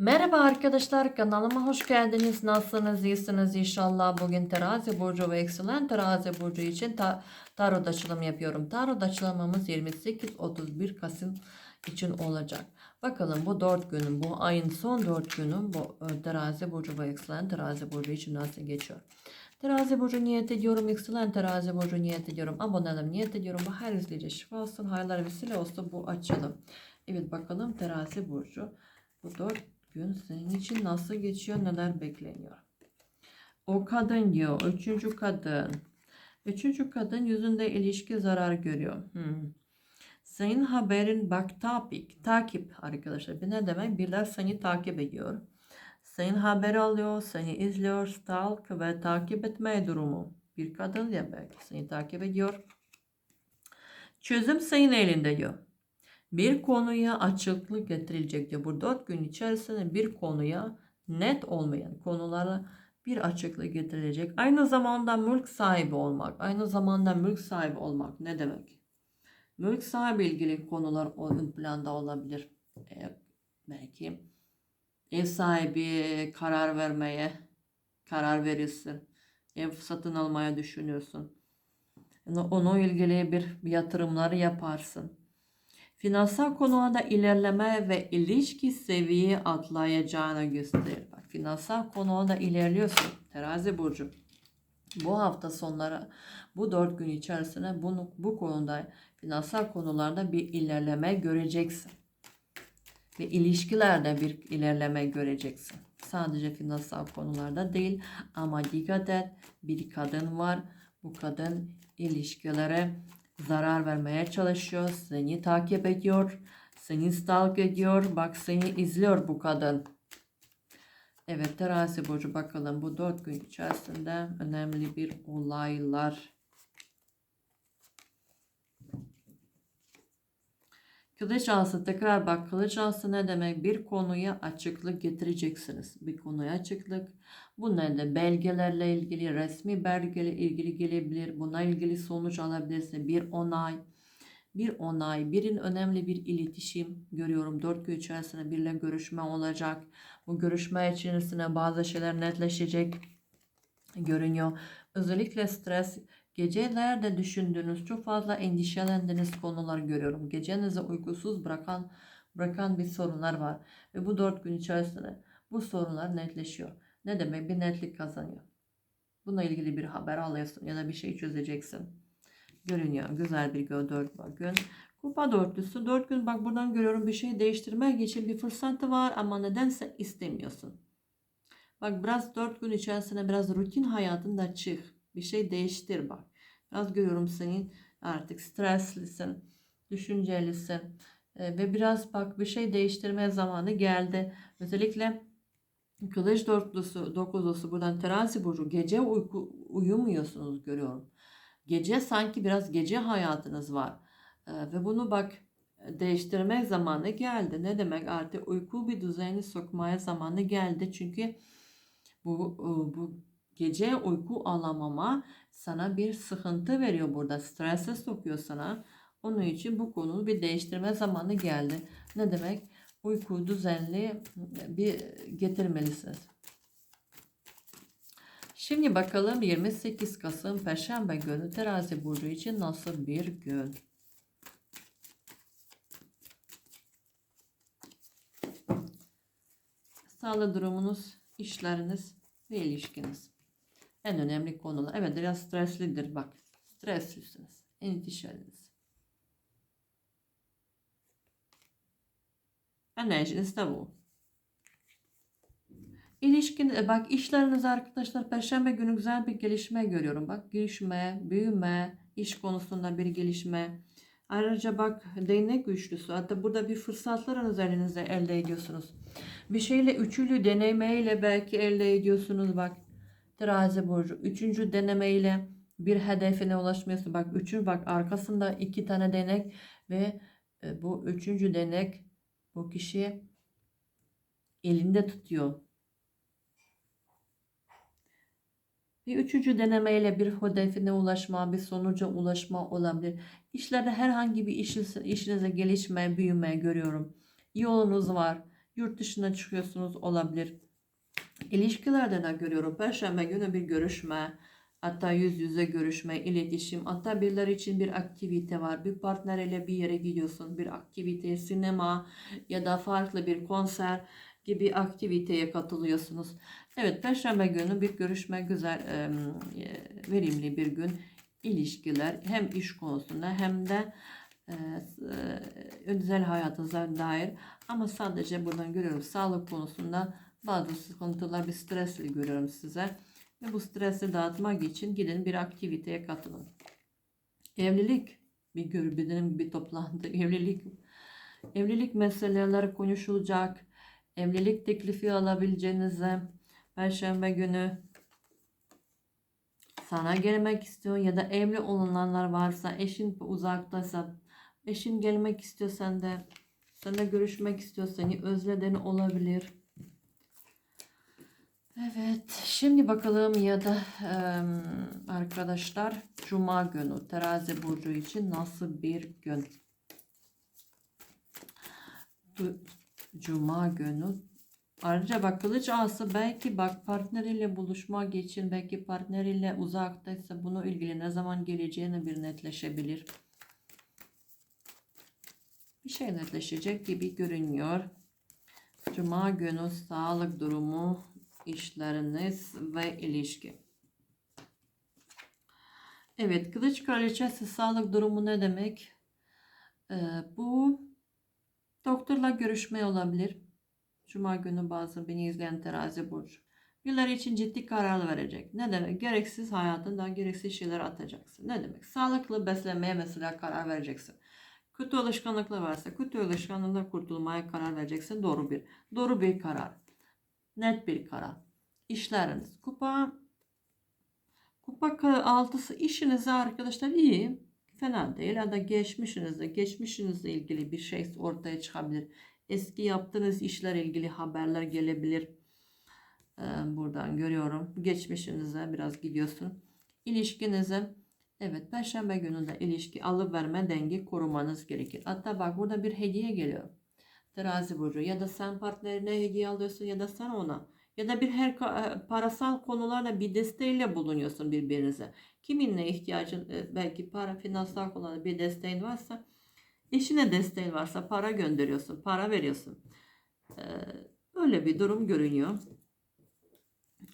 Merhaba arkadaşlar kanalıma hoş geldiniz. Nasılsınız? İyisiniz inşallah. Bugün terazi burcu ve yükselen terazi burcu için ta tarot açılım yapıyorum. Tarot açılımımız 28-31 Kasım için olacak. Bakalım bu 4 günün, bu ayın son 4 günün bu e, terazi burcu ve yükselen terazi burcu için nasıl geçiyor? Terazi burcu niyet ediyorum. Yükselen terazi burcu niyet ediyorum. Abonelerim niyet ediyorum. Bu her izleyici şifa olsun. Hayırlar vesile olsun bu açılım. Evet bakalım terazi burcu. Bu 4 gün senin için nasıl geçiyor, neler bekleniyor? O kadın diyor, üçüncü kadın. Üçüncü kadın yüzünde ilişki zarar görüyor. Hmm. Senin haberin bak takip, takip arkadaşlar. Bu ne demek? Biriler seni takip ediyor. Senin haber alıyor, seni izliyor, stalk ve takip etme durumu. Bir kadın ya belki seni takip ediyor. Çözüm senin elinde diyor bir konuya açıklık getirilecek diyor. Bu dört gün içerisinde bir konuya net olmayan konulara bir açıklık getirilecek. Aynı zamanda mülk sahibi olmak. Aynı zamanda mülk sahibi olmak ne demek? Mülk sahibi ilgili konular ön planda olabilir. Ee, belki ev sahibi karar vermeye karar verirsin. Ev satın almaya düşünüyorsun. Onunla ilgili bir yatırımları yaparsın finansal konularda ilerleme ve ilişki seviye atlayacağını gösterir. Bak finansal konularda ilerliyorsun terazi burcu. Bu hafta sonları bu dört gün içerisinde bunu, bu konuda finansal konularda bir ilerleme göreceksin. Ve ilişkilerde bir ilerleme göreceksin. Sadece finansal konularda değil ama dikkat et bir kadın var. Bu kadın ilişkilere zarar vermeye çalışıyor. Seni takip ediyor. Seni stalk ediyor. Bak seni izliyor bu kadın. Evet terazi burcu bakalım bu dört gün içerisinde önemli bir olaylar. Kılıç ağası tekrar bak kılıç ağası ne demek? Bir konuya açıklık getireceksiniz. Bir konuya açıklık. Bu ne de belgelerle ilgili, resmi belgeyle ilgili gelebilir. Buna ilgili sonuç alabilirsin. Bir onay, bir onay, birin önemli bir iletişim görüyorum. Dört gün içerisinde biriyle görüşme olacak. Bu görüşme içerisinde bazı şeyler netleşecek görünüyor. Özellikle stres, gecelerde düşündüğünüz, çok fazla endişelendiğiniz konular görüyorum. Gecenizi uykusuz bırakan bırakan bir sorunlar var. Ve bu dört gün içerisinde bu sorunlar netleşiyor. Ne demek? Bir netlik kazanıyor. Bununla ilgili bir haber alıyorsun ya da bir şey çözeceksin. Görünüyor. Güzel bir gün, dört gün. Kupa dörtlüsü. Dört gün bak buradan görüyorum bir şey değiştirmek için bir fırsatı var ama nedense istemiyorsun. Bak biraz dört gün içerisinde biraz rutin hayatında çık. Bir şey değiştir bak. Biraz görüyorum senin artık streslisin, düşüncelisin. Ee, ve biraz bak bir şey değiştirme zamanı geldi. Özellikle Kılıç dörtlüsü, dokuzlusu buradan terazi burcu. Gece uyku, uyumuyorsunuz görüyorum. Gece sanki biraz gece hayatınız var. Ee, ve bunu bak değiştirmek zamanı geldi. Ne demek artık uyku bir düzeni sokmaya zamanı geldi. Çünkü bu, bu gece uyku alamama sana bir sıkıntı veriyor burada. Strese sokuyor sana. Onun için bu konuyu bir değiştirme zamanı geldi. Ne demek? Uyku düzenli bir getirmelisiniz. Şimdi bakalım 28 Kasım Perşembe günü terazi burcu için nasıl bir gün? Sağlık durumunuz, işleriniz ve ilişkiniz. En önemli konular. Evet biraz streslidir bak. Streslisiniz. Endişeliniz. Enerjiniz de bu. İlişkin, e, bak işleriniz arkadaşlar Perşembe günü güzel bir gelişme görüyorum. Bak gelişme, büyüme, iş konusunda bir gelişme. Ayrıca bak değnek güçlüsü. Hatta burada bir fırsatlarınız elinize elde ediyorsunuz. Bir şeyle üçlü denemeyle belki elde ediyorsunuz bak. Terazi burcu. Üçüncü denemeyle bir hedefine ulaşmıyorsun. Bak üçüncü bak arkasında iki tane denek ve e, bu üçüncü denek bu kişi elinde tutuyor. Bir üçüncü denemeyle bir hedefine ulaşma, bir sonuca ulaşma olabilir. İşlerde herhangi bir iş, işinize gelişme, büyüme görüyorum. Yolunuz var. Yurt dışına çıkıyorsunuz olabilir. İlişkilerde de görüyorum. Perşembe günü bir görüşme, hatta yüz yüze görüşme, iletişim, hatta birileri için bir aktivite var. Bir partneriyle bir yere gidiyorsun. Bir aktivite, sinema ya da farklı bir konser gibi aktiviteye katılıyorsunuz. Evet, Perşembe günü bir görüşme güzel, verimli bir gün. İlişkiler hem iş konusunda hem de özel hayatınıza dair ama sadece buradan görüyorum sağlık konusunda bazı sıkıntılar bir stresli görüyorum size ve bu stresi dağıtmak için gidin bir aktiviteye katılın. Evlilik bir gör bir toplantı evlilik evlilik meseleleri konuşulacak. Evlilik teklifi alabileceğinize Perşembe günü sana gelmek istiyor ya da evli olanlar varsa eşin uzaktaysa eşin gelmek istiyor sende seninle görüşmek istiyor seni özleden olabilir. Evet şimdi bakalım ya da em, arkadaşlar Cuma günü terazi burcu için nasıl bir gün? Cuma günü Ayrıca bak kılıç ağası belki bak partneriyle buluşmak için belki partneriyle uzaktaysa bunu ilgili ne zaman geleceğini bir netleşebilir. Bir şey netleşecek gibi görünüyor. Cuma günü sağlık durumu, işleriniz ve ilişki. Evet, kılıç kraliçesi sağlık durumu ne demek? Ee, bu doktorla görüşme olabilir. Cuma günü bazı beni izleyen terazi burcu. Birileri için ciddi karar verecek. Ne demek? Gereksiz hayatından gereksiz şeyler atacaksın. Ne demek? Sağlıklı beslenmeye mesela karar vereceksin. Kötü alışkanlıklar varsa kötü alışkanlıklar kurtulmaya karar vereceksin. Doğru bir. Doğru bir karar. Net bir karar. İşleriniz. Kupa Kupa altısı işinizde arkadaşlar iyi. Fena değil. Ya da geçmişinizde, geçmişinizle ilgili bir şey ortaya çıkabilir. Eski yaptığınız işler ilgili haberler gelebilir. Ee, buradan görüyorum. Geçmişinize biraz gidiyorsun. İlişkinize evet perşembe gününde ilişki alıverme dengi korumanız gerekir. Hatta bak burada bir hediye geliyor. Terazi burcu ya da sen partnerine hediye alıyorsun ya da sen ona ya da bir her ka- parasal konularla bir desteğiyle bulunuyorsun birbirinize. Kiminle ihtiyacın e, belki para finansal konularda bir desteğin varsa eşine desteğin varsa para gönderiyorsun, para veriyorsun. Ee, öyle bir durum görünüyor.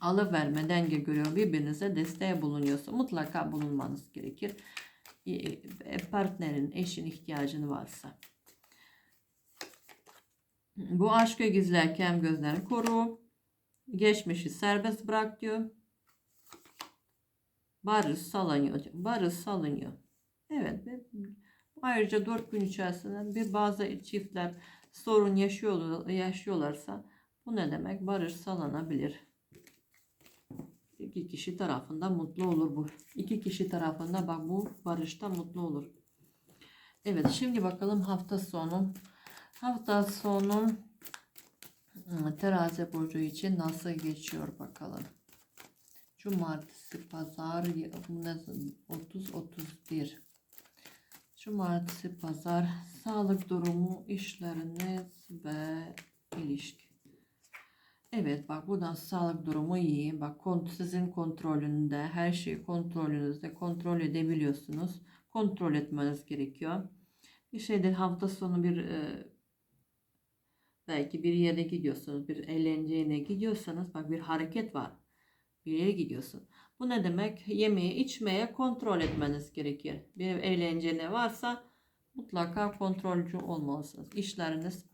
Alıverme denge görüyor. Birbirinize desteğe bulunuyorsun. Mutlaka bulunmanız gerekir. E, Partnerin, eşin ihtiyacın varsa. Bu aşkı gizlerken gözlerini koru. Geçmişi serbest bırak diyor. Barış salınıyor. Barış salınıyor. Evet. ve Ayrıca 4 gün içerisinde bir bazı çiftler sorun yaşıyor, yaşıyorlarsa bu ne demek? Barış sağlanabilir. İki kişi tarafında mutlu olur bu. İki kişi tarafında bak bu barışta mutlu olur. Evet şimdi bakalım hafta sonu. Hafta sonu ıı, terazi burcu için nasıl geçiyor bakalım. Cumartesi, pazar, 30-31. Cumartesi, pazar, sağlık durumu, işleriniz ve ilişki. Evet bak buradan sağlık durumu iyi. Bak sizin kontrolünde, her şeyi kontrolünüzde kontrol edebiliyorsunuz. Kontrol etmeniz gerekiyor. Bir şeyde hafta sonu bir e, belki bir yere gidiyorsunuz, bir eğlenceye gidiyorsanız bak bir hareket var. Bir yere gidiyorsun. Bu ne demek? Yemeği, içmeye kontrol etmeniz gerekir. Bir eğlence ne varsa mutlaka kontrolcü olmalısınız. İşleriniz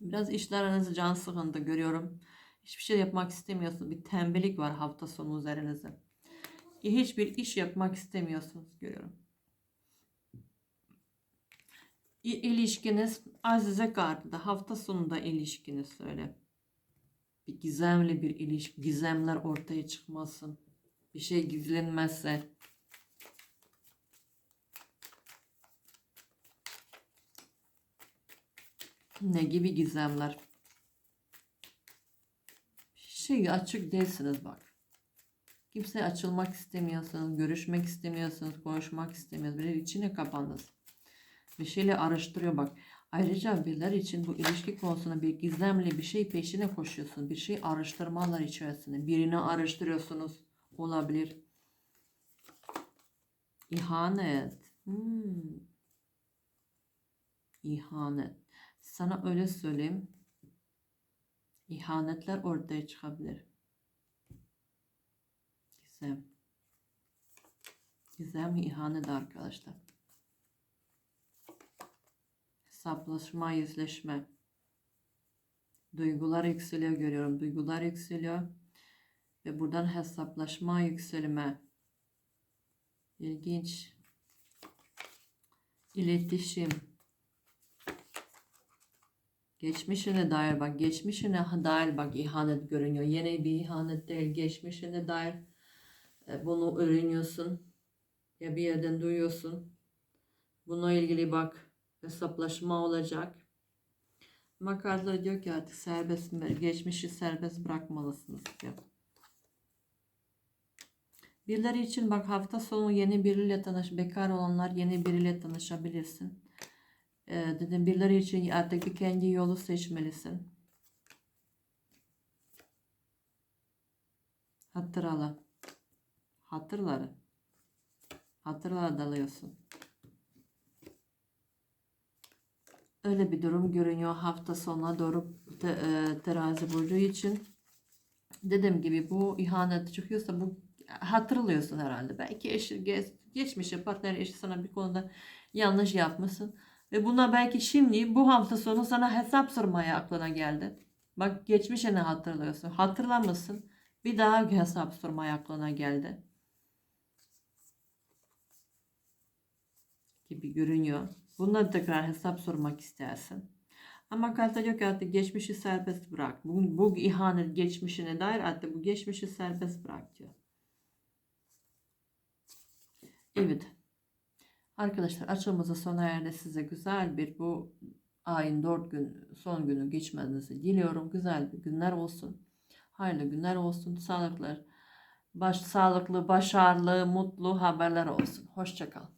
biraz işleriniz can sıkıntı görüyorum. Hiçbir şey yapmak istemiyorsunuz. Bir tembellik var hafta sonu üzerinizde. Hiçbir iş yapmak istemiyorsunuz görüyorum. İlişkiniz Azize kartında hafta sonunda ilişkiniz söyle. Bir gizemli bir ilişki, gizemler ortaya çıkmasın. Bir şey gizlenmezse. Ne gibi gizemler? Şey açık değilsiniz bak. Kimseye açılmak istemiyorsunuz, görüşmek istemiyorsunuz, konuşmak istemiyorsunuz. Böyle içine kapandınız. Bir şeyle araştırıyor bak. Ayrıca birileri için bu ilişki konusunda bir gizemli bir şey peşine koşuyorsun. Bir şey araştırmalar içerisinde. Birini araştırıyorsunuz. Olabilir. İhanet. Hmm. İhanet. Sana öyle söyleyeyim. İhanetler ortaya çıkabilir. Gizem. Gizem ihanet arkadaşlar. Hesaplaşma, yüzleşme. Duygular yükseliyor görüyorum. Duygular yükseliyor. Ve buradan hesaplaşma, yükselme. İlginç. İletişim. Geçmişine dair bak. Geçmişine dair bak ihanet görünüyor. Yeni bir ihanet değil. Geçmişine dair e, bunu öğreniyorsun. Ya bir yerden duyuyorsun. Bununla ilgili bak hesaplaşma olacak. Ama kartlar diyor ki artık serbest geçmişi serbest bırakmalısınız diyor. Birileri için bak hafta sonu yeni biriyle tanış, bekar olanlar yeni biriyle tanışabilirsin. Ee, dedim birileri için artık kendi yolu seçmelisin. Hatırla. Hatırları. Hatırla dalıyorsun. Öyle bir durum görünüyor hafta sonuna doğru te, e, terazi burcu için. Dediğim gibi bu ihanet çıkıyorsa bu hatırlıyorsun herhalde. Belki eşi geç, geçmişe partner eşi sana bir konuda yanlış yapmışsın. Ve buna belki şimdi bu hafta sonu sana hesap sormaya aklına geldi. Bak geçmişe ne hatırlıyorsun? Hatırlamışsın. Bir daha hesap sormaya aklına geldi. Gibi görünüyor. Bunları tekrar hesap sormak istersin. Ama kartta diyor ki artık geçmişi serbest bırak. Bu, bu ihanet geçmişine dair artık bu geçmişi serbest bırak diyor. Evet. Arkadaşlar açılımızı sona erdi. Size güzel bir bu ayın 4 gün son günü geçmenizi diliyorum. Güzel bir günler olsun. Hayırlı günler olsun. Sağlıklı, baş, sağlıklı, başarılı, mutlu haberler olsun. Hoşçakal.